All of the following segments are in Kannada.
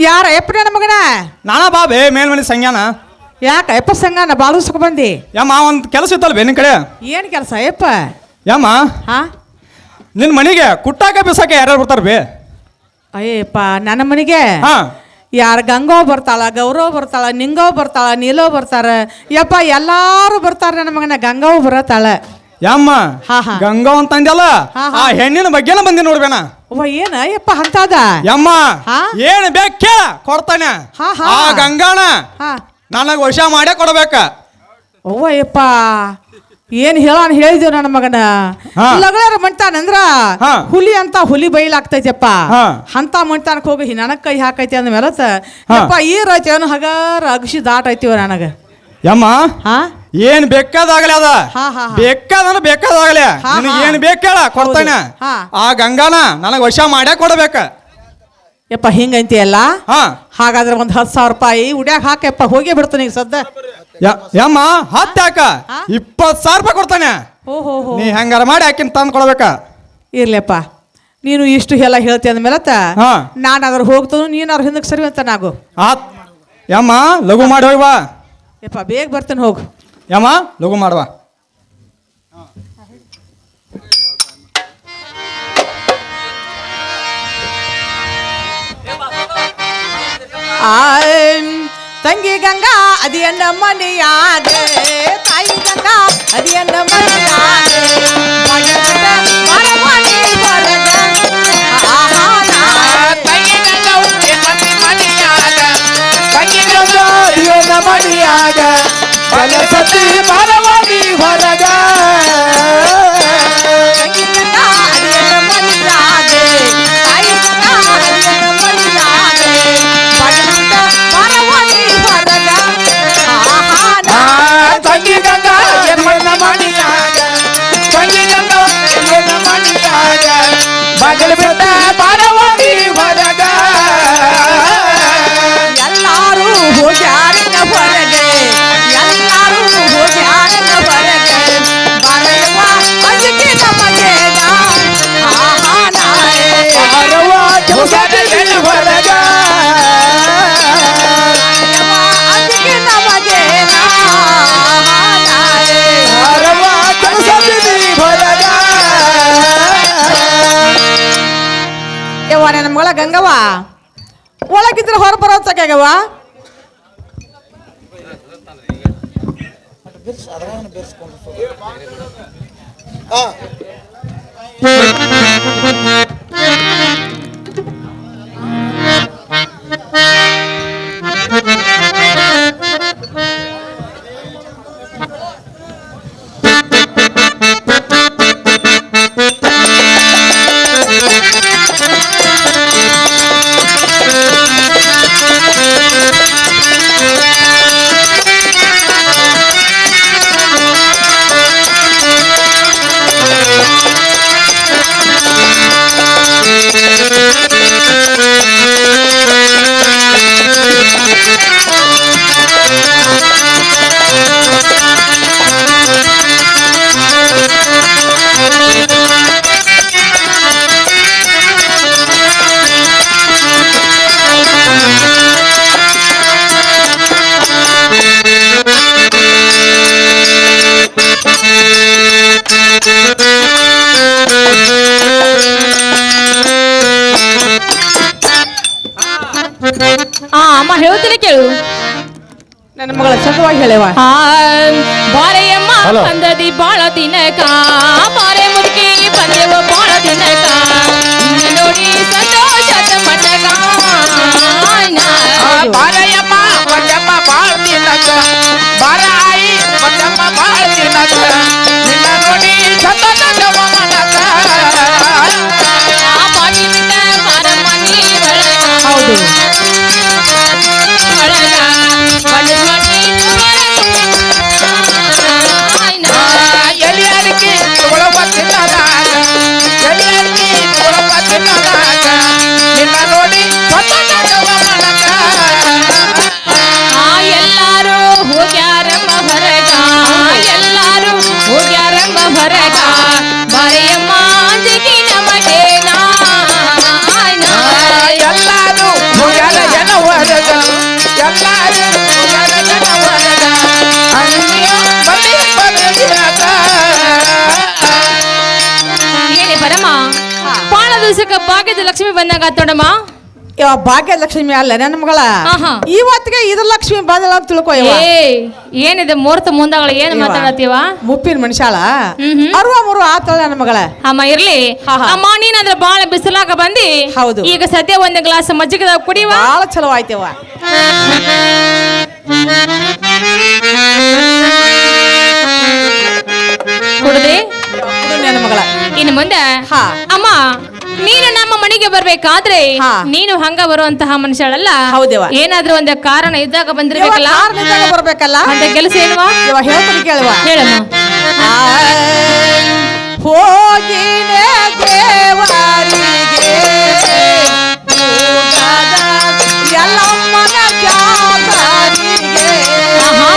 ಯಾರ ಎಪ್ಪ ನನ್ನ ಮಗನ? ನಾನಾ ಬಾ ಬೇ ಮೇಲ್ಮನೆ ಸಂಜ್ಞಾನ. ಯಾಕ ಎಪ್ಪ ಸಂಗನ ಸುಖ ಬಂದಿ? ಯಮ್ಮ ಒಂದು ಕೆಲಸ ಇತ್ತಲ್ಲ ಬೇ ನಿನ್ ಕಡೆ? ಏನ್ ಕೆಲಸ ಎಪ್ಪ ಯಮ್ಮ ಹಾ? ನಿನ್ನ ಮನೆಗೆ ಕುಟ್ಟಾಕ ಬಿಸಾಕ ಯಾರ್ಯಾರು ಬರ್ತಾರ ಬೇ? ಅಯ್ಯಪ್ಪ ನನ್ನ ಮನೆಗೆ? ಹಾ. ಯಾರು ಗಂಗೋ ಬರ್ತಾಳ ಗೌರವ್ ಬರ್ತಾಳ ನಿಂಗೋ ಬರ್ತಾಳ ನೀಲೋ ಬರ್ತಾರ? ಯಪ್ಪ ಎಲ್ಲಾರು ಬರ್ತಾರ ನನ್ನ ಮಗನ ಗಂಗಾವ್ ಬರತಾಳ. ಯಮ್ಮ ಹಾ, ಹಾ. ಗಂಗಾ ಅಂತ ಅಂದ್ಯಲ್ಲ ಹಾ, ಆ. ಹೆಣ್ಣಿನ ಬಗ್ಗೆನ ಬಂದಿ ನೋಡ್ಬೇಣ ಅವ್ವ ಏನ ಯಪ್ಪ ಅಂತದ ಯಮ್ಮ ಹಾ? ಏನ್ ಬೇಕ್ ಕೇಳ ಕೊಡ್ತಾನೆ ಹಾ, ಹಾ. ಆ ಗಂಗಾಣ ಹಾ ನನಗ ವಶ ಮಾಡೇ ಕೊಡ್ಬೇಕ ಅವ್ವ ಯಪ್ಪ ಏನ್ ಹೇಳಾನ್ ಹೇಳಿದ್ವಿ ನನ್ನ ಮಗನ ಹಾ. ಲಗಳಾರ ಮಂಟಾನಂದ್ರ ಹಾ. ಹುಲಿ ಅಂತ ಹುಲಿ ಬೈಲಾಗ್ತೈತಪ್ಪ ಹಾ. ಅಂತ ಮಂಟಾನಕ್ ಹೋಗಿ ನನಗ್ ಕೈ ಹಾಕೈತಿ ಅಂದ ಮೇಲೆ. ಯಪ್ಪ ಈ ರೈತ ಏನು ಹಗಾರ ಅಗಸಿ ದಾಟೈತಿವ ನನಗ ಯಮ್ಮ ಹಾ? ಏನ್ ಬೇಕಾದಾಗಲೇ ಅದ? ಹಾ, ಹಾ, ಹಾ. ಬೇಕಾದಂದ್ರ ಬೇಕಾದಾಗಲೇ. ಹಾ, ನಿನಗೆ ಹಾ. ಏನ್ ಬೇಕ್ ಕೇಳ ಕೊಡ್ತಾನೆ. ಹಾ. ಆ ಗಂಗಾನ ನನಗೆ ವಶ ಮಾಡೇ ಕೊಡ್ಬೇಕ. ಯಪ್ಪ ಹಿಂಗಂತಿಯಲ್ಲ ಹಾ. ಹಾಗಾದ್ರೆ ಒಂದ್ ಹತ್ತು ಸಾವಿರ ರೂಪಾಯಿ ಉಡ್ಯಾಗ ಹಾಕಪ್ಪ ಹೋಗೇ ಬಿಡ್ತಾನೆ ಈಗ ಸದ್ದ. ಯ- ಯಮ್ಮ ಹತ್ತಾಕ ಹಾ? ಇಪ್ಪತ್ ಸಾವಿರ ರೂಪಾಯಿ ಕೊಡ್ತಾನೆ. ಹೋ ಹೋ ಹೋ. ನೀ ಹೆಂಗಾರ ಮಾಡಿ ಆಕಿನ ತಂದು ಕೊಡ್ಬೇಕ. ಇರ್ಲಪ್ಪ ನೀನು ಇಷ್ಟು ಎಲ್ಲ ಹೇಳ್ತಿ ಅಂದ್ಮೇಲೆ ಹಾ. ನಾನು ಅದ್ರ ಹೋಗ್ತಾನು ನೀನು ಅವ್ರ ಹಿಂದಕ್ಕೆ ಸರಿ ಅಂತ ನಾಗು. ಆತ್ ಯಮ್ಮ ಲಘು ಮಾಡಿ ಹೋಗಿ ಬಾ. ಯಪ್ಪ ಬೇಗ ಬರ್ತೇನೆ ಹೋಗು. ಯಮ್ಮ ಲಘು ಮಾಡುವ. ತಂಗಿ ಗಂಗಾ ಅದಿಯನ್ನ ಮನೆಯಾಗ ತಾಯಿ ಗಂಗಾ ಅದಿಯನ್ನ ಮನೆಯಾಗ ತಂಗಿ ಎಲ್ಲಾರು ಹೋಗ್ಯಾರಿನ ಹೊರಗೆ ಎಲ್ಲಾರು ಹೋಗ್ಯಾರಿನ ಹೊರಗೆ ಬರೆಯುವ ಅಂಜಿಕೆ ನಮಗೇನ ಆಹಾ ನಾಳೆ ಬಾರವ ಕೆಲಸದ ಹೊರಗ ಬರೆಯುವ ಅಂಜಿಕೆ ನಮಗೇನ ಆಹಾ ನಾಳೆ ಬಾರವ ಕೆಲಸದ ಹೊರಗ ಯವ್ವ ನನ್ನ ಮಗಳ ಗಂಗವ್ವ ಒಳಗಿದ್ರೆ ಹೊರ ಬರೋತ್ತಾಗ್ಯಾವ ಆ. ನನ್ನ ಮಗಳ ಚಂದವಾಗಿ ಹೇಳವ ಆ ಬಾರೆಯಮ್ಮ Hello. ಬಂದದಿ ಬಾಳ ದಿನಕ ಬಾರೆ ಮುದುಕಿ ಬಂದೆವ ಬಾಳ ದಿನಕ. ನಿನ್ನ ನೋಡಿ ಸಂತೋಷದ ಮನಕ ಬಾರಯ್ಯಮ್ಮ ಬಚ್ಚಮ್ಮ ಬಾಳ್ ತಿನ್ನಕ ಬಾರ ಆಯಿ ಬಚ್ಚಮ್ಮ ಬಾಳ್ ತಿನ್ನಕ ನಿನ್ನ ನೋಡಿ ಸತತ ಮನಕ ಹೌದು. ಬಂದಾಗ ಆತ್ ನೋಡಮ್ಮ ಲಕ್ಷ್ಮಿ ಅಲ್ಲ ನನ್ನ ಮಗಳ ಆಹಾ. ಇವತ್ತಿಗೆ ಇದು ಲಕ್ಷ್ಮಿ ಬಂದಳ ಅಂತ ತಿಳ್ಕೊ ಇವ ಏ ಏನಿದೆ ಮುಹೂರ್ತ ಮುಂದಾಗಳ ಏನ್. ಮಾತಾಡತ್ತೀವ ಮುಪ್ಪಿನ ಮನುಷ್ಯಾಳ ಹ್ಮ್ ಹ್ಮ್. ಅರುವ ಮುರು ಆತಳ ನನ್ನ ಮಗಳ ಅಮ್ಮ ಇರ್ಲಿ ಹಾ, ಹಾ. ಅಮ್ಮ ನೀನಂದ್ರ ಬಾಳ ಬಿಸಿಲಾಗ ಬಂದಿ ಹೌದು. ಈಗ ಸದ್ಯ ಒಂದ್ ಗ್ಲಾಸ್ ಮಜ್ಜಿಗೆದಾಗ ಕುಡಿವ ಬಹಳ ಚಲೋ ಆಯ್ತವ ಕುಡ್ದಿ ನನ್ನ ಮಗಳ ಇನ್ನು ಮುಂದೆ ಹಾ. ಅಮ್ಮ ನೀನು ನಮ್ಮ ಮನೆಗೆ ಬರ್ಬೇಕಾದ್ರೆ ಹಾ. ನೀನು ಹಂಗ ಬರುವಂತಹ ಮನುಷ್ಯಳಲ್ಲ. ಹೌದವ್ವ. ಏನಾದ್ರೂ ಒಂದು ಕಾರಣ ಇದ್ದಾಗ ಬಂದಿರ್ಬೇಕಲ್ಲ? ಕಾರಣದಾಗ ಬರ್ಬೇಕಲ್ಲ? ಅಂತ ಕೆಲಸ ಏನುವ? ಇವ ಹೇಳ್ತೀನಿ ಕೇಳುವ. ಹೇಳಮ್ಮ. ಹೋಗಿನೆ ದೇವರಿಗೆ ಊಟದ ಎಲ್ಲಮ್ಮನ ಜಾತರಿಗೆ ಆಹಾ.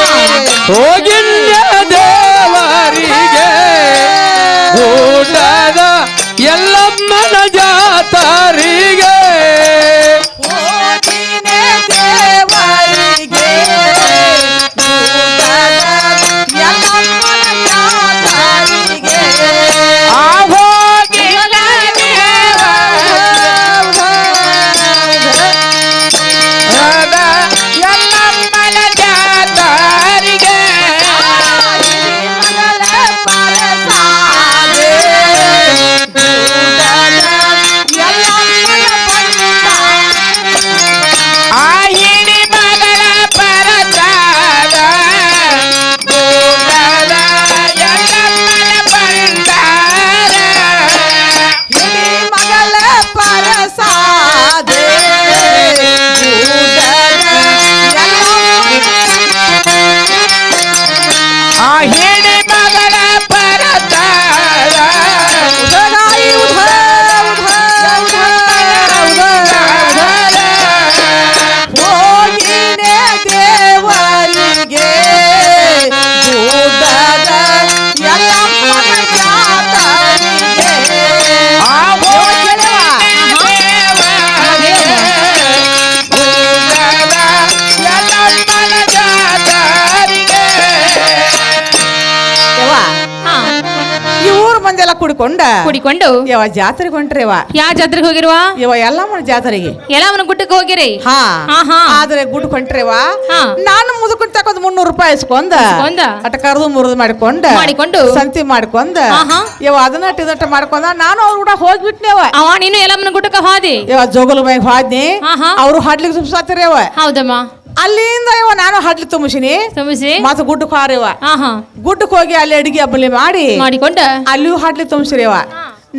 ಕುಡ್ಕೊಂಡ. ಕುಡಿಕೊಂಡು. ಯಾವ ಜಾತ್ರೆಗೆ ಹೊಂಟ್ರಿವ ಯಾವ ಜಾತ್ರೆಗೆ ಹೋಗಿರುವ? ಯವ ಎಲ್ಲಮ್ಮನ ಜಾತ್ರೆಗೆ. ಎಲ್ಲಮ್ಮನ ಗುಟ್ಟಕ್ಕೆ ಹೋಗಿರಿ? ಹಾ. ಹಾ, ಹಾ. ಆದ್ರೆ ಗುಡ್ ಕೊಂಟ್ರಿವ ಹಾ. ನಾನು ಮುದುಕೊಂಡ್ ತಕೊಂಡ್ ಮುನ್ನೂರು ರೂಪಾಯಿ ಇಸ್ಕೊಂದ ಇಸ್ಕೊಂಡ. ಅಟ ಕರ್ದು ಮುರಿದು ಮಾಡ್ಕೊಂಡ. ಮಾಡಿಕೊಂಡು. ಸಂತಿ ಮಾಡ್ಕೊಂದ ಹಾ, ಹಾ. ಯವ ಅದನ್ನ ಟಿದಟ ಮಾಡ್ಕೊಂಡ. ನಾನು ಅವ್ರ ಕೂಡ ಹೋಗ್ಬಿಟ್ನೇವ ಅವ ನೀನು ಎಲ್ಲಮ್ಮನ ಗುಟ್ಟಕ್ಕೆ ಹಾದಿ? ಯವ ಜೋಗಲ ಮೈಗ್ ಹಾದಿ ಹಾ, ಹಾ. ಅವ್ರು ಹಾಡ್ಲಿಕ್ಕೆ ಸುಪ್ಸಾತಿರೇವ ಹೌದಮ್ಮ. ಅಲ್ಲಿಂದ ಇವ ನಾನು ಹಡ್ಲಿ ತುಂಬಿಸಿನಿ. ತುಂಬಿಸಿ ಮತ್ತೆ ಗುಡ್ಡಕ್ಕೆ ಹಾರಿವ ಹಾ ಹಾ ಗುಡ್ಡಕ್ಕೆ ಹೋಗಿ ಅಲ್ಲಿ ಅಡಿಗೆ ಹಬ್ಬಲಿ ಮಾಡಿ. ಮಾಡಿಕೊಂಡ? ಅಲ್ಲಿಯೂ ಹಾಡ್ಲಿ ತುಂಬಿಸಿರಿವ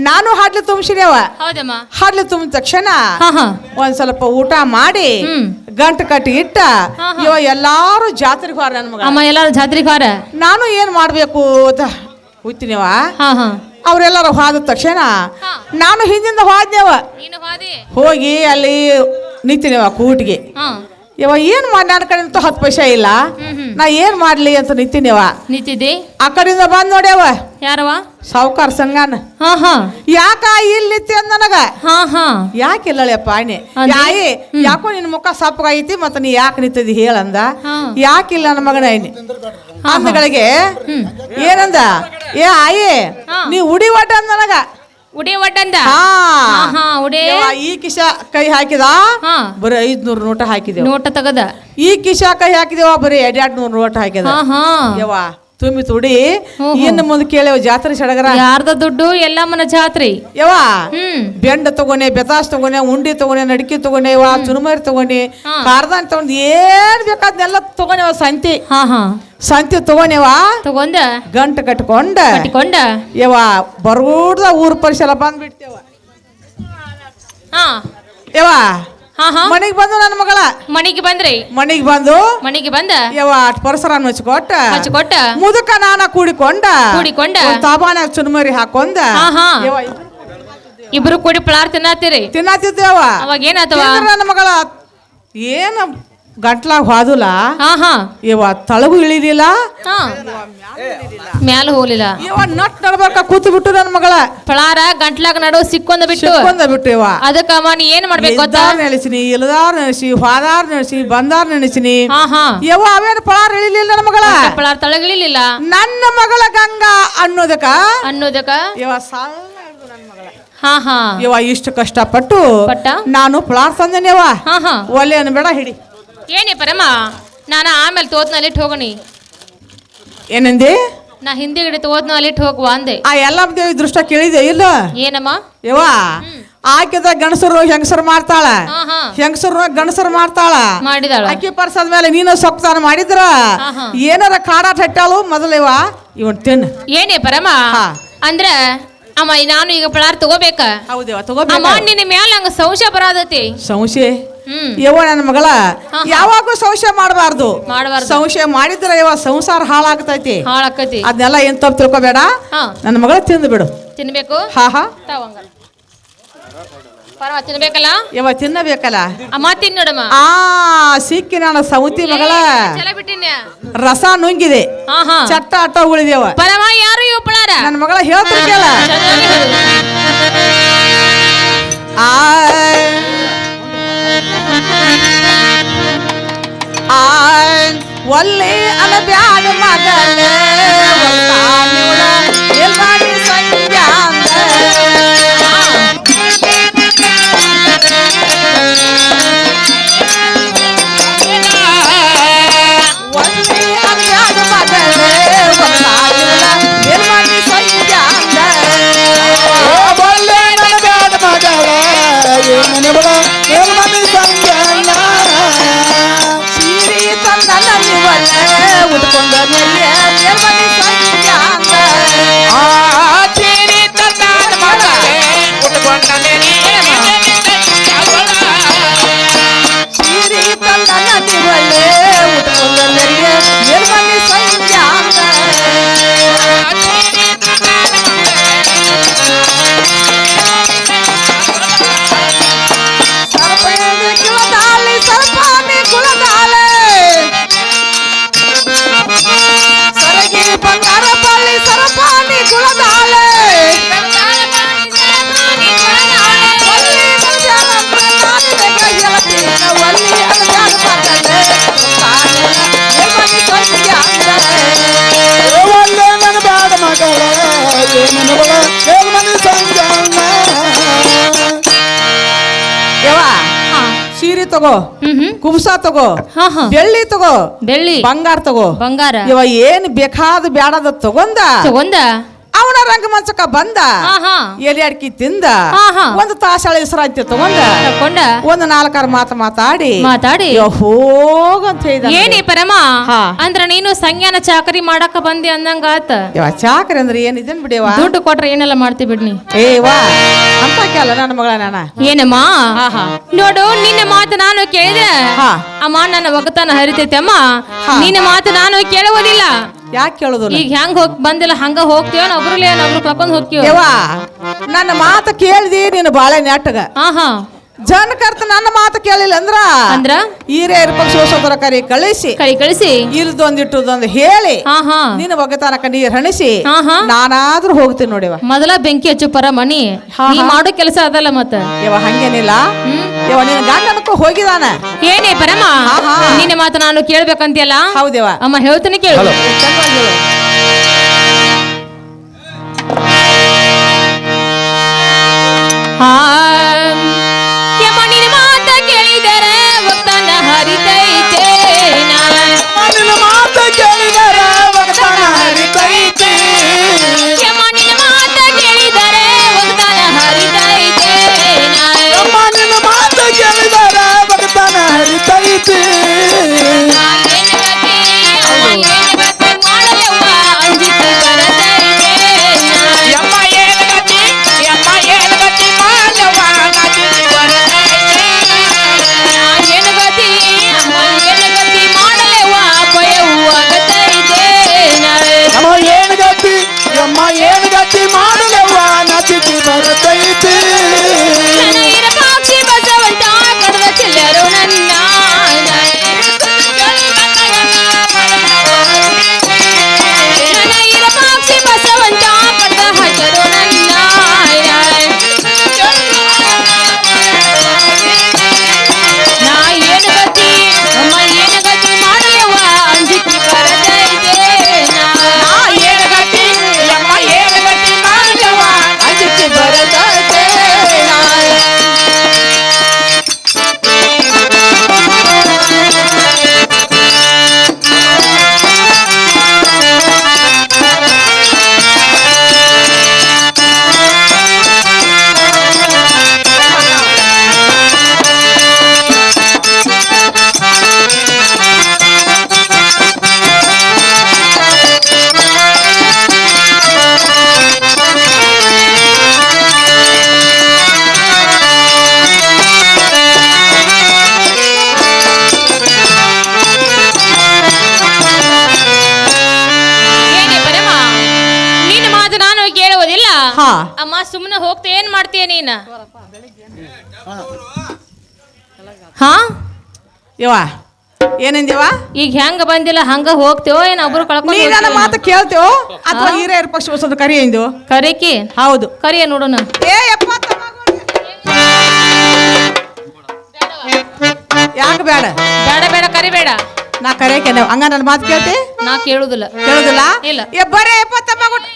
ನಾನು ಹಾಡ್ಲಿ ತುಂಬಿಸಿರಿವ ಹೌದಮ್ಮ. ಹಾಡ್ಲಿ ತುಂಬಿದ ತಕ್ಷಣ ಹಾ ಹಾ. ಒಂದ್ ಸ್ವಲ್ಪ ಊಟ ಮಾಡಿ ಹ್ಮ್. ಗಂಟು ಕಟ್ಟಿ ಇಟ್ಟ. ಇವ ಎಲ್ಲಾರು ಜಾತ್ರೆಗೆ ಹೋರ ನನ್ ಮಗ. ಅಮ್ಮ ಎಲ್ಲಾರು ಜಾತ್ರೆಗೆ ಹೋರ ನಾನು ಏನ್ ಮಾಡ್ಬೇಕು ಅಂತ ಹುಯ್ತೀನಿವ ಹಾ ಹಾ. ಅವ್ರೆಲ್ಲರೂ ಹೋದ ತಕ್ಷಣ ನಾನು ಹಿಂದಿಂದ ಹೋದ್ನೇವ ನೀನು ಹೋದಿ? ಹೋಗಿ ಅಲ್ಲಿ ನಿಂತಿನಿವ ಕೂಟಿಗೆ. ಹಾ. ಇವ ಏನ್ ಮಾಡಿ ನನ್ನ ಕಡೆ ಅಂತೂ ಹತ್ತು ಪೈಸೆ ಇಲ್ಲ. ನಾ ಏನ್ ಮಾಡ್ಲಿ ಅಂತ ನಿಂತಿನಿವ ನಿಂತಿದ್ದಿ? ಆ ಕಡೆಯಿಂದ ಬಂದ್ ನೋಡ್ಯವ ಯಾರವ ಸಾವುಕಾರ ಹಾ ಯಾಕ ಇಲ್ಲಿ ನಿಂತಿ ಅಂದ್ ನನಗ? ಹಾ ಹಾ. ಯಾಕಿಲ್ಲಳೆಪ್ಪ ಆಯ್ನೆ? ಯಾಯಿ ಯಾಕೋ ನಿನ್ ಮುಖ ಸಪ್ಪಗಾಗೈತಿ ಮತ್ತ ನೀ ಯಾಕೆ ನಿಂತಿದ್ದಿ ಹೇಳಂದ. ಯಾಕಿಲ್ಲ ನನ್ನ ಮಗನ ಆಯ್ನಿ ಅಂದಗಳಿಗೆ ಏನಂದ? ಏ ಆಯಿ. ನೀ ಉಡಿ ಒಟ್ಟ ಅಂದ ನನಗ. ಉಡಿ ಒಡ್ಡಂದ ಹಾ. ಉಡಿ. ಈ ಕಿಶ ಕೈ ಹಾಕಿದ? ಬರೀ ಐದ್ನೂರು ನೋಟ ಹಾಕಿದೆ ನೋಟ ತಗದ? ಈ ಕಿಶ ಕೈ ಹಾಕಿದೇವ ಬರೀ ಎರಡ್ ನೂರು ನೋಟ ಹಾಕಿದ. ಯವ್ವ ತುಂಬಿ ತುಡಿ. ಇನ್ನು ಮುಂದೆ ಕೇಳೇವ ಜಾತ್ರೆ ಸಡಗರ ಯಾರ್ದ ದುಡ್ಡು? ಎಲ್ಲಮ್ಮನ ಜಾತ್ರೆ. ಯವ್ವ? ಬೆಂಡ ತಗೊಂಡೆ ಬೆತಾಸ್ ತಗೊಂಡೆ ಉಂಡಿ ತಗೊಂಡೆ ನಡಿಕೆ ತಗೊಂಡೆ ಯವಾ ಚುರುಮರಿ ತಗೊಂಡೆ ಹಾ. ಕಾರ್ದಾನ್ ತಗೊಂಡು ಏನ್ ಬೇಕಾದ್ನೆಲ್ಲ ತಗೊಂಡೆವ ಸಂತಿ. ಸಂತಿ ತಗೊಂಡೆವ? ತಗೊಂಡ? ಗಂಟ ಕಟ್ಕೊಂಡ. ಕಟ್ಕೊಂಡ? ಯವ್ವ ಬರೋಡ್ದ ಊರ್ ಪರಿಸರ ಬಂದ್ಬಿಡ್ತೇವ. ಯವ್ವ ಹಾ ಮನೆಗ್ ಬಂದು ನನ್ನ ಮಗಳ. ಮನೆಗೆ ಬಂದ್ರಿ? ಮನೆಗ್ ಬಂದು? ಮನೆಗೆ ಬಂದ? ಯವ್ವ ಅಟ್ ಪರಿಸರ ಹಚ್ಕೊಟ್ಟ. ಹಚ್ಕೊಟ್ಟ. ಮುದುಕ ನಾನ ಕೂಡಿಕೊಂಡ. ಕೂಡಿಕೊಂಡ. ತಾಬಾನ ಚುನ್ಮರಿ ಹಾಕೊಂಡ. ಇಬ್ರು ಕೂಡಿ ಪಳಾರ್ ತಿನ್ನತ್ತೀರಿ ತಿನ್ನತ್ತಿದ್ದೇವ ಅವಾಗ ಏನಾತವ? ನನ್ನ ಮಗಳ? ಏನ ಗಂಟ್ಲಾಗ ಹಾದುಲ ಹಾ ಹಾ. ಇವ ತಳಗು ಇಳಿದಿಲ್ಲ? ಹಾ. ಮ್ಯಾಲ ಹೋಗಲಿಲ್ಲ. ಇವ ನಟ್ ನಡ್ಬಾರ್ಕ ಕೂತು ಬಿಟ್ಟು ನನ್ನ ಮಗಳ. ಪಳಾರ ಗಂಟ್ಲಾಗ ನಡು ಸಿಕ್ಕೊಂದ ಬಿಟ್ಟು. ಸಿಕ್ಕೊಂದ ಬಿಟ್ಟು ಇವ ಅದಕ್ಕ ಅಮ್ಮ ನೀ ಏನ್ ಮಾಡ್ಬೇಕು ಗೊತ್ತಾ? ಇದ್ದಾರ್ ನೆನೆಸಿನಿ ಇಲ್ಲದಾರ್ ನೆನೆಸಿ ಹೋದಾರ್ ನೆನೆಸಿ ಬಂದಾರ್ ನೆನೆಸಿನಿ. ಹಾ ಹಾ. ಯವ್ವ ಅವೇನು ಪಳಾರ್ ಇಳಿಲಿಲ್ಲ ನನ್ನ ಮಗಳ? ಪಳಾರ ತಳಗಿಳಿಲಿಲ್ಲ ನನ್ನ ಮಗಳ ಗಂಗಾ ಅನ್ನೋದಕ್ಕ? ಅನ್ನೋದಕ್ಕ? ಇವ ಸಾಲ ನನ್ನ ಮಗಳ. ಹಾ ಹಾ. ಇವ ಇಷ್ಟು ಕಷ್ಟಪಟ್ಟು ಪಟ್ಟ? ನಾನು ಪ್ಲಾಟ್ ತಂದೇನೆವ ಹಾ ಹಾ. ಒಲೆ ಬೇಡ ಹಿಡಿ. ಏನೇ ಪರಮ ನಾನು ಆಮೇಲೆ ತೋತ್ನಲ್ಲಿ ಹೋಗಣಿ. ಏನಂದಿ? ನಾ ಹಿಂದಿಗಡೆ ತೋತ್ನಲ್ಲಿ ಇಟ್ಟು ಹೋಗುವ ಅಂದೆ. ಆ ಎಲ್ಲ ದೇವಿ ದೃಷ್ಟ ಕೇಳಿದೆ ಇಲ್ಲ? ಏನಮ್ಮ? ಯವ್ವ ಆಕಿದ ಗಣಸರು ಹೆಂಗಸರು ಮಾಡ್ತಾಳ? ಹೆಂಗಸರು ಗಣಸರು ಮಾಡ್ತಾಳ? ಮಾಡಿದಾಳ. ಅಕ್ಕಿ ಪರ್ಸದ ಮೇಲೆ ನೀನು ಸೊಕ್ತಾನ ಮಾಡಿದ್ರ. ಏನಾರ ಕಾಡಾಟ ಹಟ್ಟಾಳು ಮೊದಲಿವ ಇವ ಇವನ್ ತಿನ್ನು. ಏನೇ ಪರಮ. ಅಂದ್ರ ಅಮ್ಮ ನಾನು ಈಗ ಪಳಾರ್ ತಗೋಬೇಕ? ಹೌದೇವ ಅಮ್ಮ ತಗೋಬೇಕ ನಿನ್ನ ಮ್ಯಾಲ ಹಂಗ ಸಂಶಯ ಬರಾದತಿ ಸಂಶಯ? ಹ್ಮ್. ಯವ್ವ ನನ್ನ ಮಗಳ. ಯಾವಾಗೂ ಸಂಶಯ ಮಾಡಬಾರ್ದು. ಮಾಡಬಾರದು. ಸಂಶಯ ಮಾಡಿದ್ರೆ ಯಾವ ಸಂಸಾರ ಹಾಳಾಗ್ತೈತಿ. ಹಾಳಾಕತಿ ಅದನ್ನೆಲ್ಲ ಏನ್ ತಪ್ಪು ತಿಳ್ಕೊಬೇಡ. ಹಾ. ನನ್ನ ಮಗಳ ತಿಂದು ಬಿಡು. ತಿನ್ಬೇಕು? ಹಾ ಹಾ. ತಾವಂಗ ಪರವ ತಿನ್ಬೇಕಲ್ಲ? ಯವ ತಿನ್ನಬೇಕಲ್ಲ? ಅಮ್ಮ ತಿನ್ ನೋಡಮ್ಮ. ಆ ಸಿಕ್ಕಿ ನಾನು ಸೌತಿ ಮಗಳ. ಚಲ ಬಿಟ್ಟಿನ ರಸ ನುಂಗಿದೆ. ಹಾ ಹಾ. ಚಟ್ಟ ಅಟ್ಟ ಉಳಿದೇವ ಯಾರು ನನ್ನ ಮಗಳ ಹೇಳ್ತೀನಿ ಕೇಳ ಚೆನ್ನಾಗಿ ಹೇಳು. ಆ ಆ ಒಲ್ಲಿ ಅನ ಬ್ಯಾಡ ಮಗಲೇ ಒಲ್ತಾನಿವಳ Cantale ತಗೋ. ಕುಬ್ಸ ತಗೋ. ಬೆಳ್ಳಿ ತಗೋ. ಬೆಳ್ಳಿ. ಬಂಗಾರ ತಗೋ. ಬಂಗಾರ. ಇವ ಏನ್ ಬೇಕಾದ ಬ್ಯಾಡದ ತಗೊಂಡ ತಗೊಂಡ? ರಂಗಮಂಚಕ ಬಂದ ಹಾ ಹಾ ಎಲೆ ಅಡ್ಕಿ ತಿಂದ ಹಾ, ಹಾ. ಒಂದು ತಾಸಾಳ ಹೆಸರಾಯ್ತಿ ತಗೊಂಡ ತಕೊಂಡ ಒಂದು ನಾಲ್ಕಾರು ಮಾತು ಮಾತಾಡಿ ಮಾತಾಡಿ. ಇವ ಹೋಗಂತ ಹೇಳಿದ ಏನೇ ಪರಮ? ಹಾ. ಅಂದ್ರ ನೀನು ಸಂಜ್ಞಾನ ಚಾಕರಿ ಮಾಡಕ ಬಂದಿ ಅಂದಂಗ ಆತ. ಚಾಕರಿ ಅಂದ್ರೆ ಏನಿದೇನ್ ಬಿಡಿವ ದುಡ್ಡು ಕೊಟ್ರೆ ಏನೆಲ್ಲ ಮಾಡ್ತಿ ಬಿಡ್ನಿ ಏ ವಾ ಅಂತ ಕೇಳ ನನ್ನ ಮಗಳ ನಾನ? ಏನಮ್ಮ? ಹಾ, ಹಾ. ನೋಡು ನಿನ್ನ ಮಾತು ನಾನು ಕೇಳಿದ್ರೆ ಹಾ. ಅಮ್ಮ ನನ್ನ ಒಗತನ ಹರಿತೈತೆ ಅಮ್ಮ. ನಿನ್ನ ಮಾತು ನಾನು ಕೇಳುವುದಿಲ್ಲ. ಯಾಕೆ ಕೇಳೋದಿಲ್ಲ? ಈಗ ಹೆಂಗ್ ಹೋಗ್ ಬಂದಿಲ್ಲ ಹಂಗ ಹೋಗ್ತೀವ ಒಬ್ರಲ್ಲೇ ಒಬ್ರು ಕರ್ಕೊಂಡ್ ಹೋಗ್ತೀವ ಯವ್ವ ನನ್ನ ಮಾತು ಕೇಳ್ದಿ ನೀನು ಬಾಳೆ ನೆಟ್ಟಗ. ಹಾ ಹಾ ಜನಕರ್ತ ನನ್ನ ಮಾತು ಕೇಳಿಲ್ಲ ಅಂದ್ರ? ಅಂದ್ರ? ಹಿರಿಯರ ಪಕ್ಷ ಸೋದರ ಕರಿ ಕಳಿಸಿ. ಕಳಿ ಕಳಿಸಿ. ಇಲ್ದೊಂದಿಟ್ಟುದೊಂದು ಹೇಳಿ. ಹಾ ಹಾ ನಿನ್ನ ಒಗತನಕ ನೀರ್ ಹಣಿಸಿ. ಹಾ, ಹಾ. ನಾನಾದ್ರೂ ಹೋಗ್ತೀನಿ ನೋಡಿವ ಮೊದಲ ಬೆಂಕಿ ಹಚ್ಚು ಪರ ಮಣಿ ನೀ ಮಾಡೋ ಕೆಲಸ ಅದಲ್ಲ ಮತ್ತ. ಇವ ಹಂಗೇನಿಲ್ಲ. ಹ್ಮ್. ನಿನ್ನ ಹೋಗಿದಾನ. ಏನೇ ಪರಮ ನಿನ್ನೆ. ನಿನ್ನ ಮಾತು ನಾನು ಕೇಳ್ಬೇಕಂತಿಯಲ್ಲ? ಹೌದೇವ ಅಮ್ಮ ಹೇಳ್ತೀನಿ ಕೇಳು. ಚಂದವಾಗಿ ಹೇಳು. ಹಾ ಹಾ. ಅಮ್ಮ ಸುಮ್ಮನೆ ಹೋಗ್ತಾ ಏನ್ ಮಾಡ್ತೀಯ ನೀನ? ಹಾ? ಯವ್ವ ಏನಂದಿವ ಈಗ ಹೆಂಗ ಬಂದಿಲ್ಲ ಹಂಗ ಹೋಗ್ತೇವೋ ಏನ್ ಒಬ್ರು ನೀ ನನ್ನ ಕಳ್ಕೊಂಡು ಮಾತು ಕೇಳ್ತೇವೋ? ಅಥವಾ ಹಿರಿಯರ ಪಕ್ಷ ಬಸೋದು ಕರಿ ಎಂದು? ಕರಿಕಿ? ಹೌದು. ಕರಿಯ ನೋಡೋಣ. ಏ ಯಪ್ಪ. ಯಾಕೆ ಬೇಡ? ಬೇಡ ಬೇಡ ಕರಿಬೇಡ ನಾ ಕರೆಯಕ್ಕೆ ಹಂಗ ನನ್ನ ಮಾತು ಕೇಳ್ತಿ? ನಾ ಕೇಳುದಿಲ್ಲ. ಕೇಳುದಿಲ್ಲ? ಇಲ್ಲ. ಏ ಬರೇ ಯಪ್ಪ ತಮ್ಮಗಳು.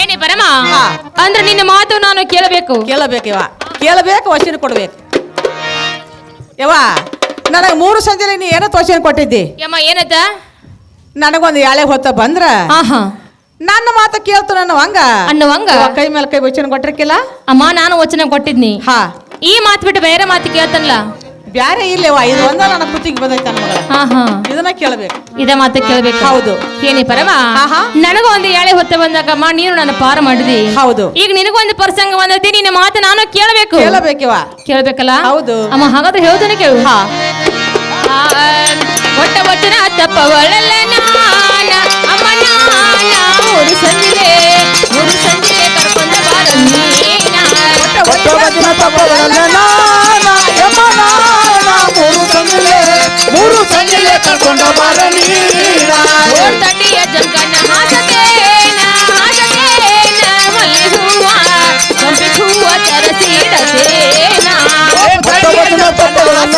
ಏನಿ ಪರಮ ಅಂದ್ರೆ ನಿನ್ನ ಮಾತು ನಾನು ಕೇಳಬೇಕು. ಕೇಳಬೇಕು ಇವ ಕೇಳಬೇಕು ವಶೀನ ಕೊಡ್ಬೇಕು. ಯವ್ವ ನನಗೆ ಮೂರು ಸಂಜೆಲಿ ನೀ ಏನೋ ತೋಷನ್ ಕೊಟ್ಟಿದ್ದಿ? ಯಮ್ಮ ಏನದ ನನಗೊಂದು ಯಾಳೆ ಹೊತ್ತ ಬಂದ್ರ? ಹಾ ಹಾ ನನ್ನ ಮಾತು ಕೇಳ್ತು ನನ್ನ ಹಂಗ? ಅನ್ನುವಂಗ ಯವ್ವ, ಕೈ ಮೇಲೆ ಕೈ ವಚನ ಕೊಟ್ಟಿರ್ಕಿಲ್ಲ? ಅಮ್ಮ ನಾನು ವಚನ ಕೊಟ್ಟಿದ್ನಿ. ಹಾ. ಈ ಮಾತು ಬಿಟ್ಟು ಬೇರೆ ಮಾತು ಕೇಳ್ತನಲ್ಲ? ಬ್ಯಾರೆ ಇಲ್ಲವ ಇದು ಒಂದ ನನ್ನ ಕುತ್ತಿಗೆ ಬಂದೈತೆ ನನ್ನ ಮಗಳ. ಹಾ ಹಾ. ಇದನ್ನ ಕೇಳಬೇಕು. ಇದ ಮಾತು ಕೇಳಬೇಕು. ಹೌದು. ಏನಿ ಪರಮ ಆಹಾ. ನನಗ ಒಂದು ಎಳೆ ಹೊತ್ತ ಬಂದಾಗಮ್ಮ ನೀನು ನನ್ನ ಪಾರ ಮಾಡಿದಿ. ಹೌದು. ಈಗ ನಿನಗೊಂದು ಪ್ರಸಂಗ ಬಂದೈತಿ ನಿನ್ನ ಮಾತು ನಾನು ಕೇಳಬೇಕು. ಕೇಳಬೇಕಿವ ಕೇಳಬೇಕಲ್ಲ? ಹೌದು. ಅಮ್ಮ ಹಾಗಾದ್ರೆ ಹೇಳ್ತಾನೆ ಕೇಳು. ಹಾ. ಒಟ್ಟ ವಚನ ತಪ್ಪವಳಲ್ಲ ನಾನ ಅಮ್ಮ ನಾನ ಸಂಜೆ ಸಂಜೆ ಕರ್ಕೊಂಡ ಬಾರ ನೀನ. ಒಟ್ಟ ವಚನ ತಪ್ಪವಳಲ್ಲ ನಾನ ಕರ್ಕೊಂಡ ಬಾರ ನೀನ ಓರ್ ತಟ್ಟಿಯ ಜಂಕಣ್ಣ ಹಾಸತೇನ ಹಾಸತೇನ ಮಲ್ಲಿ ಹೂವ ಸಂಪಿ ಹೂವ ತರಸಿಡತೇನ ಒಟ್ಟ ವಚನ ತಪ್ಪವಲ್ಲ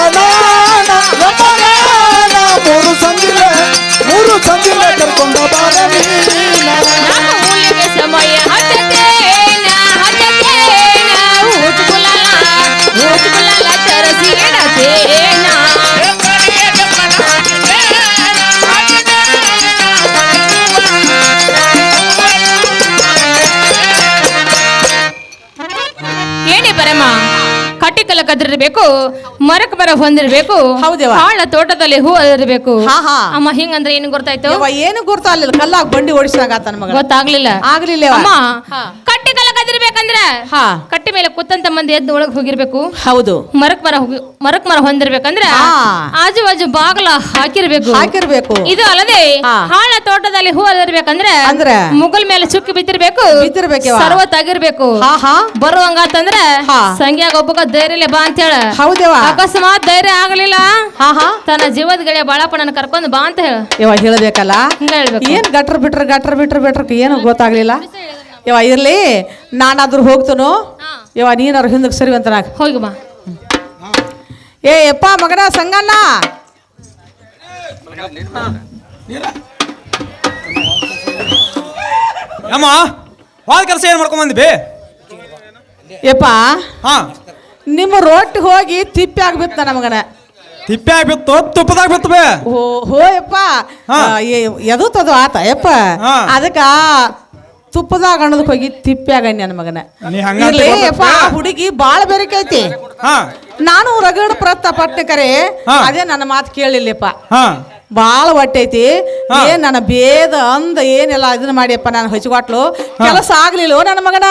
ಕದಿರಬೇಕು ಮರಕ್ ಮರ ಹೊಂದಿರ್ಬೇಕು ಹೌದವ್ವ. ಹಾಳ ತೋಟದಲ್ಲಿ ಹೂ ಹಾ. ಅಮ್ಮ ಹಿಂಗಂದ್ರೆ ಏನು ಗೊತ್ತಾಯ್ತು? ಯವ್ವ ಏನು ಗುರ್ತಾಗ್ಲಿಲ್ಲ ಕಲ್ಲಾಗ ಬಂಡಿ ಓಡಿಸಿದಾಗ ಮಗ. ಗೊತ್ತಾಗ್ಲಿಲ್ಲ. ಆಗ್ಲಿಲ್ಲ ಅಮ್ಮ ಹಾ. ಕಟ್ಟಿ ಮೇಲೆ ಕೂತಂತ ಮಂದಿ ಎದ್ದು ಒಳಗ್ ಹೋಗಿರ್ಬೇಕು. ಹೌದು. ಮರಕ್ ಮರ ಹೋಗಿ- ಮರಕ್ ಮರ ಹೊಂದಿರ್ಬೇಕಂದ್ರೆ ಹಾ. ಆಜು ಬಾಜು ಬಾಗ್ಲ ಹಾಕಿರ್ಬೇಕು. ಹಾಕಿರ್ಬೇಕು. ಇದು ಅಲ್ಲದೆ ಹಾ. ಹಾಳ ತೋಟದಲ್ಲಿ ಹೂ ಅದಿರ್ಬೇಕಂದ್ರೆ ಅಂದ್ರೆ? ಮುಗಲ್ ಮೇಲೆ ಚುಕ್ಕಿ ಬಿತ್ತಿರ್ಬೇಕು. ಬಿದ್ದಿರ್ಬೇಕವ್ವ. ಸರ್ವ ಹಾ ಹಾ. ಬರುವಂಗಾತಂದ್ರ ಹಾ. ಸಂಗ್ಯಾಗ ಒಬ್ಬಗ ಧೈರ್ಯಲೆ ಬಾ ಅಂತ ಹೇಳ ಹೌದೇವ? ಅಕಸ್ಮಾತ್ ಧೈರ್ಯ ಆಗಲಿಲ್ಲ. ಹಾ ಹಾ. ತನ್ನ ಜೀವದ ಗೆಳೆಯ ಬಾಳಪ್ಪನ ಕರ್ಕೊಂಡ್ ಬಾ ಅಂತ ಹೇಳ. ಇವಾಗ ಹೇಳ್ಬೇಕಲ್ಲ? ಹಿಂಗ ಹೇಳ್ಬೇಕು. ಏನ್ ಗಟ್ರ ಬಿಟ್ರ ಗಟ್ರ ಬಿಟ್ರ ಬಿಟ್ರ ಏನು ಗೊತ್ತಾಗ್ಲಿಲ್ಲ? ಯವ್ವ ಇರ್ಲಿ. ನಾನಾದ್ರೂ ಹೋಗ್ತನು? ಯವ ಯವ್ವ ನೀನಾರು ಹಿಂದಕ್ಕೆ ಸರಿ ಅಂತ ನಾಗ. ಹೋಗಿ ಬಾ. ಏ ಯಪ್ಪ ಮಗನ ಸಂಗಣ್ಣ. ಅಮ್ಮ ಹೋದ ಕೆಲಸ ಏನು ಮಾಡ್ಕೊಂಡ್ ಬಂದಿ ಬೇ? ಯಪ್ಪ ಹಾ. ನಿಮ್ಮ ರೊಟ್ಟಿ ಹೋಗಿ ತಿಪ್ಪೆ ಆಗ್ಬಿತ್ತ ನಮಗನ ತಿಪ್ಪೆ ಆಗ್ಬಿತ್ತು ಬಿತ್ತು ತುಪ್ಪದಾಗ ಬಿತ್ತು ಬೇ. ಓ ಹೋ ಯಪ್ಪ. ಎದು ತದು ಆತ ಯಪ್ಪ. ಅದಕ್ಕ ತುಪ್ಪದಾಗ ಅನ್ನೋದಕ್ಕೆ ಹೋಗಿ ತಿಪ್ಪ್ಯಾಗ ನನ್ನ ಮಗನ. ನೀ ಹಂಗ ಇರ್ಲಿ ಯಪ್ಪ ಆ ಹುಡುಗಿ ಬಾಳ ಬೆರಕೈತಿ ಹಾ. ನಾನು ರಗಡ ಪ್ರತ ಪಟ್ಟೆ ಕರೆ ಹಾ. ಅದೇ ನನ್ನ ಮಾತು ಕೇಳಿಲ್ಲಪ್ಪ. ಹಾ. ಬಾಳ ಹೊಟ್ಟೈತಿ ಹಾ. ಏನ್ ನನ್ನ ಬೇದ ಅಂದ ಏನೆಲ್ಲ ಇದನ್ನ ಮಾಡಿಯಪ್ಪ ನಾನು ಹಚ್ಕೊಟ್ಲು ಕೆಲಸ ಆಗ್ಲಿಲ್ಲ ನನ್ನ ಮಗನ?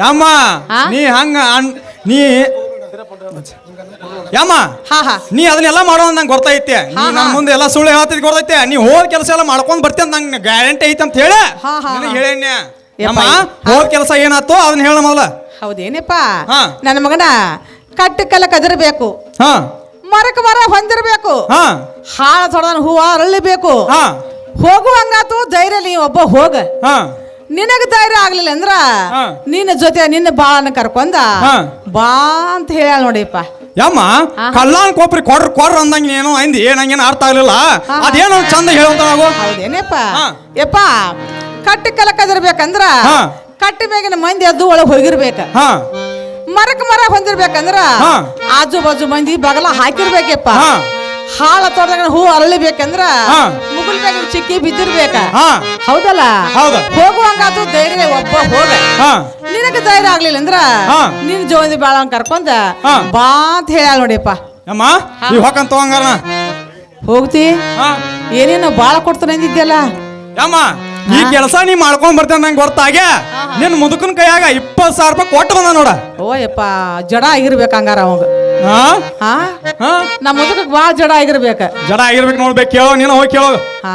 ಯಮ್ಮ ಹಾ? ನೀ ಹಂಗ ಅನ್- ನೀ ಯಮ್ಮ ಹಾ ಹಾ. ನೀ ಅದನ್ನೆಲ್ಲ ಮಾಡೋ ನಂಗೆ ಗೊತ್ತೈತೆ. ನೀ ಹಾ, ನನ್ನ ಹಾ. ಮುಂದೆ ಎಲ್ಲ ಸುಳ್ಳು ಹೇಳ್ತಿದ್ ಗೊತ್ತೈತೆ. ನೀ ಹೋದ ಕೆಲಸ ಎಲ್ಲ ಮಾಡ್ಕೊಂಡ್ ಬರ್ತೀನಿ ನಂಗೆ ಗ್ಯಾರಂಟಿ ಐತೆ ಅಂತ ಹೇಳಿ. ಹಾ, ಹಾ, ನಿನಗೆ ಹಾ. ಹೇಳೇನ್ಯ ಯಮ್ಮ. ಹೋದ ಕೆಲಸ ಏನಾಯ್ತು ಅದನ್ನ ಹೇಳ ಮೊದಲ. ಹೌದೇನಪ್ಪ? ಹಾ. ನನ್ನ ಮಗನ ಕಟ್ಟು ಕಲ್ಲ ಕದಿರ್ಬೇಕು. ಹಾ. ಮರಕ ಮರ ಹೊಂದಿರಬೇಕು. ಹಾ. ಹಾಳ ತೊಡದನ ಹೂವ ಅರಳಿಬೇಕು. ಹಾ. ಹೋಗುವಂಗಾತು ಧೈರ್ಯ ನೀ ಒಬ್ಬ ಹೋಗ. ಹಾ. ನಿನಗ ಧೈರ್ಯ ಆಗ್ಲಿಲ್ಲ ಅಂದ್ರ ಹಾ. ನಿನ್ನ ಜೊತೆ ನಿನ್ನ ಬಾಳನ್ನ ಕರ್ಕೊಂಡ ಹಾ. ಬಾ ಅಂತ ಹೇಳ ನೋಡಿಪ್ಪ ಯಮ್ಮ ಕಲ್ಲಾನ್ ಕೊಪ್ರಿ ಕೊಡ್ರ ಕೊಡ್ರ ಅಂದಂಗ ಏನೋ ಅಂದಿ ನಂಗೇನು ಅರ್ಥ ಆಗ್ಲಿಲ್ಲ. ಅದೇನು ಅದೇನೋ ಚಂದ ಹೇಳುವಂತ ನಾವು ಹೌದೇನಪ್ಪ? ಹಾ. ಯಪ್ಪ ಕಟ್ಟಿ ಕಲ ಕದಿರ್ಬೇಕಂದ್ರ ಹಾ. ಕಟ್ಟಿ ಮೇಗಿನ ಮಂದಿ ಎದ್ದು ಒಳಗೆ ಹೋಗಿರ್ಬೇಕ ಹಾ ಮರಕ್ ಮರ ಹೊಂದಿರ್ಬೇಕಂದ್ರ ಹಾ. ಆಜು ಬಾಜು ಮಂದಿ ಬಗಲ ಹಾಕಿರ್ಬೇಕಪ್ಪ ಹಾ. ಹಾಳ ತೋಟದಾಗ ಹೂ ಅರಳಿಬೇಕಂದ್ರ ಹಾ. ಮುಗುಲ್ ಮ್ಯಾಗ ಚಿಕ್ಕಿ ಬಿದ್ದಿರ್ಬೇಕ ಹಾ ಹೌದಲ್ಲ ಹೌದು. ಹೋಗುವಂಗಾತು ಧೈರ್ಯ ಒಬ್ಬ ಹೋಗ ಹಾ ನಿನಗ ಧೈರ್ಯ ಆಗ್ಲಿಲ್ಲ ಅಂದ್ರ ಹಾ. ನಿನ್ ಜೋಂದಿ ಬಾಳ ಕರ್ಕೊಂಡ ಹಾ. ಬಾ ಅಂತ ಹೇಳ ಈ ಹೊಕ್ಕಂತ ತಗೊಂಗಾರ ಹೋಗ್ತಿ ಹಾ ಏನೇನು ಬಾಳ ಕೊಡ್ತಾನೆ ಅಂದಿದ್ಯಲ್ಲ ಯಮ್ಮ ಈ ಕೆಲಸ ನೀ ಮಾಡ್ಕೊಂಡ್ ಬರ್ತೇನೆ ನಂಗೆ ಗೊತ್ತಾಗೆ ನಿನ್ ಮುದುಕನ ಕೈಯಾಗ ಇಪ್ಪತ್ತು ಸಾವಿರ ರೂಪಾಯಿ ಕೊಟ್ಟು ಬಂದ ನೋಡ. ಓ ಯಪ್ಪ ಜಡ ಆಗಿರ್ಬೇಕು ಹಂಗಾರ ಅವಂಗ. ಹಾ? ಹಾ? ಹಾ? ನಮ್ಮ ಮುದುಕ ಭಾಳ ಜಡ ಆಗಿರ್ಬೇಕು. ಜಡ ಆಗಿರ್ಬೇಕು ನೋಡ್ಬೇಕು ಕೇಳೋ ನೀನು ಹೋಗಿ ಕೇಳೋ. ಹಾ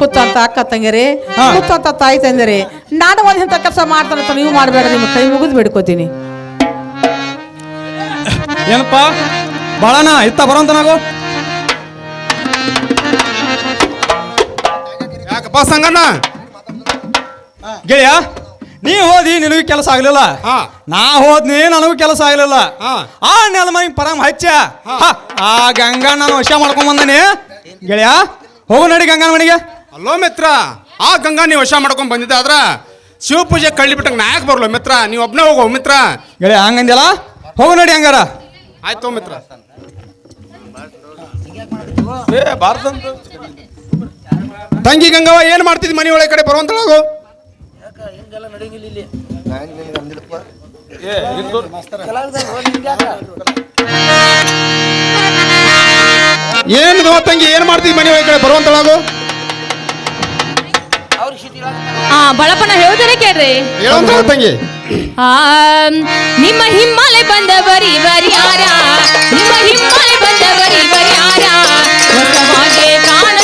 ಕುತ್ತಂತ ಅಕ್ಕ ತಂಗಿರಿ ಹಾ. ಕುತ್ತಂತ ತಾಯಿ ತಂದಿರಿ. ನಾನು ಒಂದ್ ಇಂಥ ಕೆಲಸ ಸೊ ನೀವು ಮಾಡಬೇಡ ನಿಮ್ಮ ಕೈ ಮುಗಿದು ಬಿಡ್ಕೋತೀನಿ ಏನಪ್ಪ? ಬಾಳಣ್ಣ ಇತ್ತ ಬರೋಂತ ನಾವು ಯಾಕಪ್ಪ ಸಂಗಣ್ಣ. ಗೆಳೆಯ ನೀ ಹೋದಿ ನಿನಗೂ ಕೆಲಸ ಆಗ್ಲಿಲ್ಲ. ಹಾ. ನಾ ಹೋದ್ನಿ ನನಗೂ ಕೆಲಸ ಆಗ್ಲಿಲ್ಲ. ಹಾ. ಆ ನೆಲ ಮೈ ಪರಂ ಹಚ್ಚ. ಹ, ಆ ಗಂಗಾ ನಾನು ವಶ ಮಾಡ್ಕೊಂಡ್ ಬಂದಾನೆ. ಗೆಳೆಯ ಹೋಗು ನಡಿ ಗಂಗಾನ ಮನೆಗೆ. ಅಲ್ಲೋ ಮಿತ್ರ ಆ ಗಂಗಾ ನೀವು ವಶ ಮಾಡ್ಕೊಂಡ್ ಬಂದಿದ್ದೆ ಆದ್ರ ಶಿವ ಪೂಜೆ ಕಳ್ಳಿ ಬಿಟ್ಟಂಗೆ ನಾ ಯಾಕೆ ಬರ್ಲೋ ಮಿತ್ರ? ನೀವು ಒಬ್ನೇ ಹೋಗೋ ಮಿತ್ರ. ಗೆಳೆಯ ಹಂಗಂದಿಲ್ಲ ಹೋಗು ನಡಿ ಹಂಗಾರ. ಆಯ್ತು ಮಿತ್ರ. ತಂಗಿ ಗಂಗವ್ವ ಏನ್ ಮಾಡ್ತಿದ್ ಮನೆ ಒಳಗೆ ಕಡೆ ಬರುವಂತಳಾಗು ಏನು ತಂಗಿ ಏನ್ ಮಾಡ್ತಿದ್ ಮನೆ ಒಳಗೆ ಕಡೆ ಬರುವಂತಳಾಗು ಆ ಬಳಪನ ಹೇಳ್ತಾರೆ ಕೇಳ್ರಿ. ತಂಗಿ. ಆ ನಿಮ್ಮ ಹಿಮ್ಮಾಲೆ ಬಂದವರಿ ಬರಿಯಾರ ನಿಮ್ಮ ಹಿಮ್ಮಾಲೆ ಬಂದವರಿ ಬರಿಯಾರ ಕಾಣ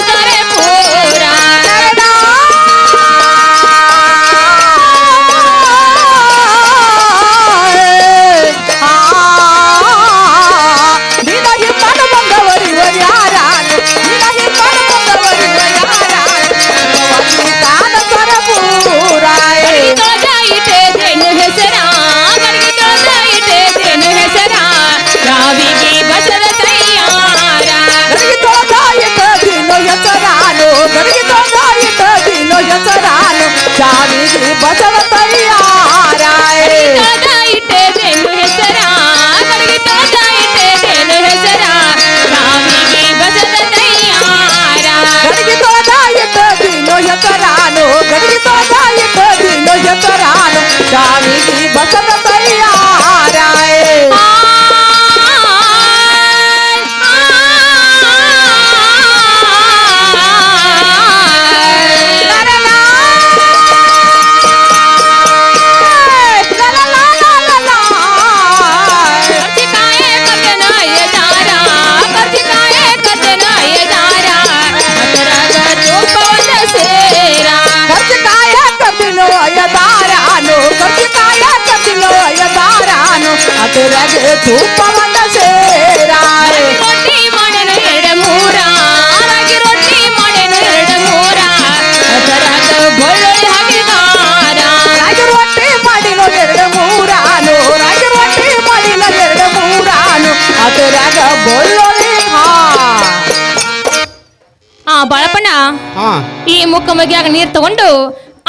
ಮುಖ ಮಗಿಯಾಗ ನೀರ್ ತಗೊಂಡು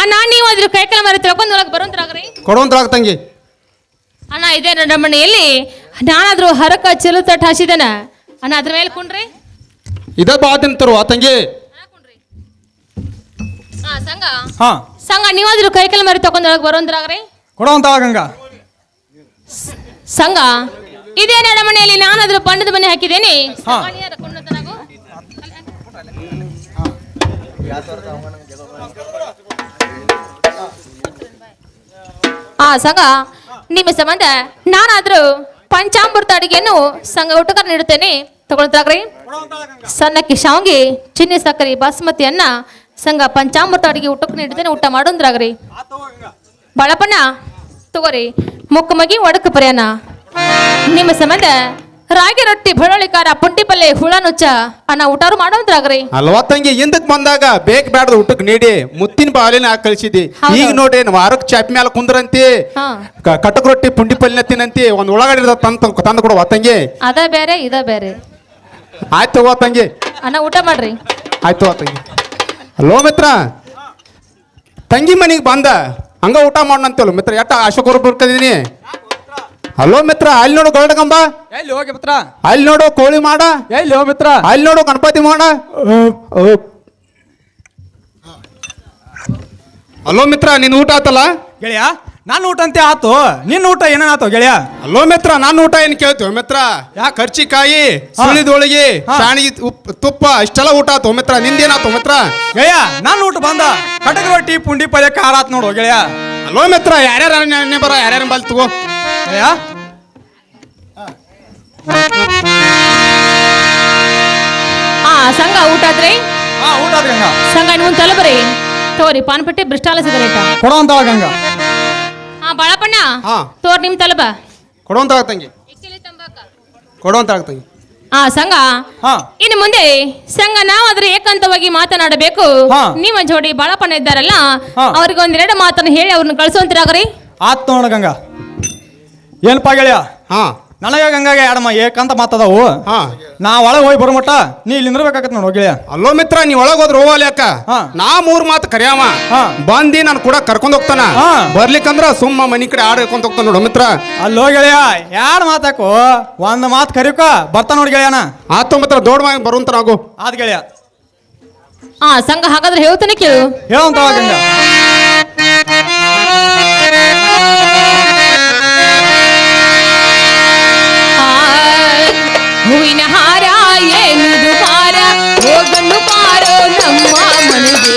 ಅಣ್ಣ ನೀವು ಅದ್ರ ಕೈಕಾಲ ಮರ ತಿಳ್ಕೊಂಡು ಒಳಗೆ ಬರೋಂದ್ರಾಗ್ರಿ ಕೊಡುವಂತಳಾಗ ತಂಗಿ. ಅಣ್ಣ ಇದೇ ನನ್ನ ಮನೆಯಲ್ಲಿ ನಾನಾದ್ರೂ ಹರಕ ಚೆಲು ತಟ್ಟ ಹಾಸಿದನ ಅಣ್ಣ ಅದ್ರ ಮೇಲೆ ಕುಣ್ರಿ. ಇದ ಬಾ ತಿಂತರು ಆ ತಂಗಿ. ಹಾ ಸಂಘ. ಹಾ. ಸಂಘ ನೀವಾದ್ರೂ ಕೈಕಾಲ ಮರಿ ತಗೊಂಡು ಒಳಗೆ ಬರೋಂತ್ರಾಗ್ರಿ ಕೊಡುವಂತ ಗಂಗಾ ಸಂಘ ಇದೇ ನಡಮನೆಯಲ್ಲಿ ಮನೆಯಲ್ಲಿ ನಾನಾದ್ರೂ ಬಣ್ಣದ ಮನೆ ಹಾಕಿದ್ದೇನೆ. ಆ ಸಂಘ, ನಿಮ್ಮ ಸಂಬಂಧ ನಾನಾದ್ರೂ ಪಂಚಾಮೃತ ಅಡಿಗೆಯನ್ನು ಸಂಘ ಊಟಕಾರ ನೀಡುತ್ತೇನೆ. ತಗೊಳ್ತಾಗ್ರಿ. ಸಣ್ಣಕ್ಕೆ ಶಾವ್ಗೆ ಚಿನ್ನಿ ಸಕ್ಕರೆ, ಬಾಸ್ಮತಿಯನ್ನ ಸಂಘ ಪಂಚಾಮೃತ ಅಡಿಗೆ ಊಟಕ್ಕೆ ನೀಡುತ್ತೇನೆ. ಊಟ ಮಾಡೋಂದ್ರಾಗ್ರಿ. ಬಳಪಣ್ಣ ತಗೋರಿ. ಮುಕ್ಕಮಗಿ ಒಡಕ ಪರ್ಯಾನ ನಿಮ್ಮ ಸಂಬಂಧ ರಾಗಿ ರೊಟ್ಟಿ ಬೆಳ್ಳುಳ್ಳಿ ಖಾರ ಪುಂಡಿ ಪಲ್ಲೆ ಹುಳ ನುಚ್ಚ ಅನ್ನ ಊಟಾರು ಮಾಡೋದ್ರಾಗ್ರಿ. ಅಲ್ವಾ ತಂಗಿ ಹಿಂದಕ್ ಬಂದಾಗ ಬೇಕ್ ಬ್ಯಾಡ್ದ ಊಟಕ್ಕೆ ನೀಡಿ ಮುತ್ತಿನ ಬಾಲಿನ ಹಾಕಿ ಕಳಿಸಿದಿ. ಈಗ ನೋಡಿ ವಾರಕ್ ಚಾಪ್ ಮ್ಯಾಲ ಕುಂದ್ರಂತಿ. ಕ- ಕಟಕ್ ರೊಟ್ಟಿ ಪುಂಡಿ ಪಲ್ಯ ತಿನ್ನಂತಿ ಒಂದ್ ಇರೋದ್ ತಂದು ತಂದು ಕೊಡುವ ತಂಗಿ ಅದ ಬೇರೆ ಇದ ಬೇರೆ. ಆಯ್ತು ಅವ್ವ ತಂಗಿ ಅನ್ನ ಊಟ ಮಾಡ್ರಿ. ಆಯ್ತು ಅವ್ವ ತಂಗಿ ಹಲೋ ಮಿತ್ರ ತಂಗಿ ಮನೆಗೆ ಬಂದ ಹಂಗ ಊಟ ಮಾಡೋಣಂತೇಳು ಮಿತ್ರ ಎಟ್ಟ ಅಶೋಕ್ ಬರ್ಕದೀನಿ. ಹಲೋ ಮಿತ್ರ ಅಲ್ಲಿ ನೋಡು ಗರುಡಗಂಬ ಎಲ್ಲಿ ಹೋಗಿ ಮಿತ್ರ ಅಲ್ಲಿ ನೋಡು ಕೋಳಿ ಮಾಡ. ಎಲ್ಲಿ ಹೋಗಿ ಮಿತ್ರ ಅಲ್ಲಿ ನೋಡು ಗಣಪತಿ ಮಾಡ. ಹಲೋ ಮಿತ್ರ ನಿನ್ ಊಟ ಆತಲ್ಲ? ಗೆಳೆಯ ನಾನು ಊಟ ಅಂತ ಆತು. ನಿನ್ನ ಊಟ ಏನೇನಾತು ಗೆಳೆಯ? ಹಲೋ ಮಿತ್ರ ನಾನು ಊಟ ಏನು ಕೇಳ್ತೀವಿ ಮಿತ್ರ? ಯಾ ಕರ್ಚಿಕಾಯಿ ಸುಳಿದೊಳಗಿ ಉಪ್ ತುಪ್ಪ ಇಷ್ಟೆಲ್ಲ ಊಟ ಆತು ಮಿತ್ರ. ನಿಂದೇನಾತು ಮಿತ್ರ? ಗೆಳೆಯ ನಾನು ಊಟ ಬಂದ. ಕಟಕ ರೊಟ್ಟಿ ಪುಂಡಿ ಪಲ್ಯ ಖಾರ ಆತ್ ನೋಡು ಗೆಳೆಯ. ಹಲೋ ಮಿತ್ರ ಯಾರ್ಯಾರ ಬರ ಯಾರ್ಯಾರ ಬಲ್ ತಗೋ. ಗೆಳೆಯ ಆ ಸಂಘ ಊಟ ಆದ್ರೆ? ಹಾ ಊಟ ಆತ್ ಗಂಗಾ ಸಂಘ ನೀವು ತಲಬರಿ ತಗೋರಿ ಪಾನ್ಪಟ್ಟಿ ಬ್ರಿಸ್ಟಾಲ ಸಿಗರೇಟ. ಕೊಡೋ ಅಂತಾಳ ಗಂಗಾ. ಹಾ ಬಾಳಪ್ಪಣ್ಣ ಹಾ. ತೋರ್ ನಿಮ್ ತಲಬ ಕೊಡೋಂತ ತಂಗಿ. ಕೊಡೋಂತ ತಂಗಿ. ಆ ಸಂಘ? ಹಾ. ಇನ್ನು ಮುಂದೆ ಸಂಘ ನಾವಾದ್ರೆ ಏಕಾಂತವಾಗಿ ಮಾತನಾಡಬೇಕು. ಹಾ. ನಿಮ್ಮ ಜೋಡಿ ಬಾಳಪ್ಪಣ್ಣ ಇದ್ದಾರಲ್ಲ. ಅವ್ರಿಗೆ ಒಂದೆರಡು ಮಾತನ್ನು ಹೇಳಿ ಅವ್ರನ್ನ ಕಳ್ಸೋಂತಿರಾಗ್ರಿ ಆತ್ ನೋಡ ಗಂಗಾ. ಏನಪ್ಪ ಗೆಳೆಯ? ಹಾ. ನನಗೆ ಗಂಗಾಗೆ ಯಾಡಮ್ಮ ಏಕಂತ ಮಾತದವು. ಹಾ. ನಾ ಒಳಗೆ ಹೋಗಿ ಬರೋ ನೀ ಇಲ್ಲಿ ನಿಂದ್ರಬೇಕಾಗತ್ತೆ ನೋಡು ಗೆಳೆಯ. ಅಲ್ಲೋ ಮಿತ್ರ ನೀ ಒಳಗೆ ಹೋದ್ರ ಹೋಗಲಿ ಅಕ್ಕ. ಹಾ. ನಾ ಮೂರ್ ಮಾತು ಕರಿಯಾವ. ಹಾ. ಬಂದಿ ನಾನು ಕೂಡ ಕರ್ಕೊಂಡ್ ಹೋಗ್ತಾನ. ಹಾ. ಬರ್ಲಿಕ್ಕಂದ್ರ ಸುಮ್ಮ ಮನಿ ಕಡೆ ಆಡ್ ಹೇಳ್ಕೊಂತ ಹೋಗ್ತಾನ ನೋಡು ಮಿತ್ರ. ಅಲ್ಲೋ ಗೆಳೆಯ ಯಾರ ಮಾತಾಕು ಒಂದು ಮಾತು ಕರಿಯಕ ಬರ್ತಾ ನೋಡಿ ಗೆಳೆಯನ ಆತು ಮಿತ್ರ ದೊಡ್ಡ ಮಾಡಿ ಬರುವಂತ ನಾವು ಆದ್ ಗೆಳೆಯ. ಆ ಸಂಘ ಹಾಗಾದ್ರೆ ಹೇಳ್ತಾನೆ ಕೇಳು. ಹೇಳಂತವ ಹೂವಿನ ಹಾರ ಏನುದು ಪಾರ ಹೋಗನ್ನು ಪಾರೋ ನಮ್ಮ ಮನೆಗೆ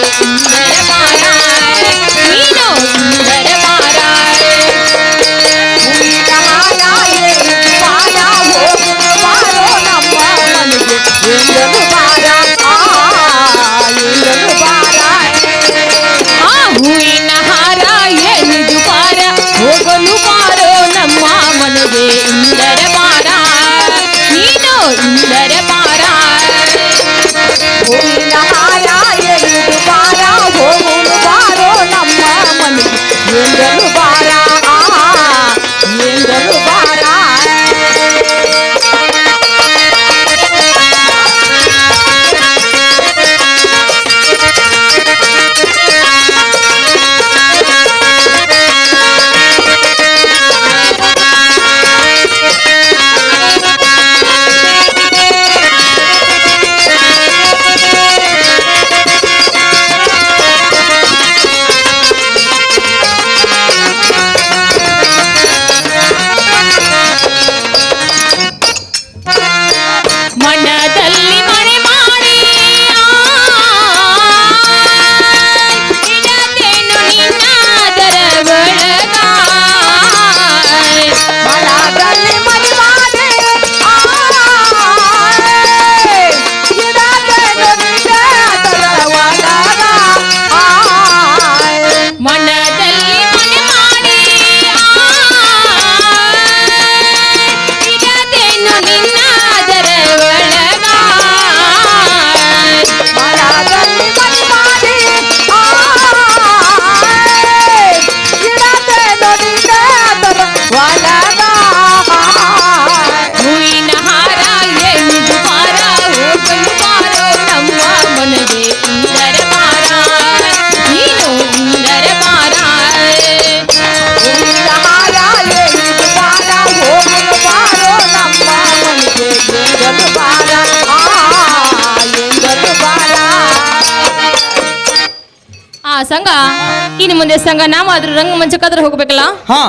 ಇನ್ನು ನಾವು ಆದ್ರೂ ರಂಗ ಮಂಚಕ್ಕಾದ್ರೆ ಹೋಗ್ಬೇಕಲ್ಲ? ಹಾ.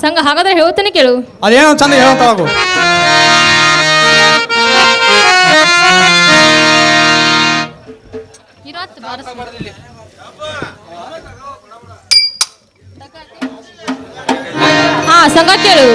ಸಂಘ ಹಾಗಾದ್ರೆ ಹೇಳ್ತಾನೆ ಕೇಳು. ಅದೇನೋ ಚಂದ ಹೇಳ್ತಾವು ಹಾ ಸಂಘ ಕೇಳು.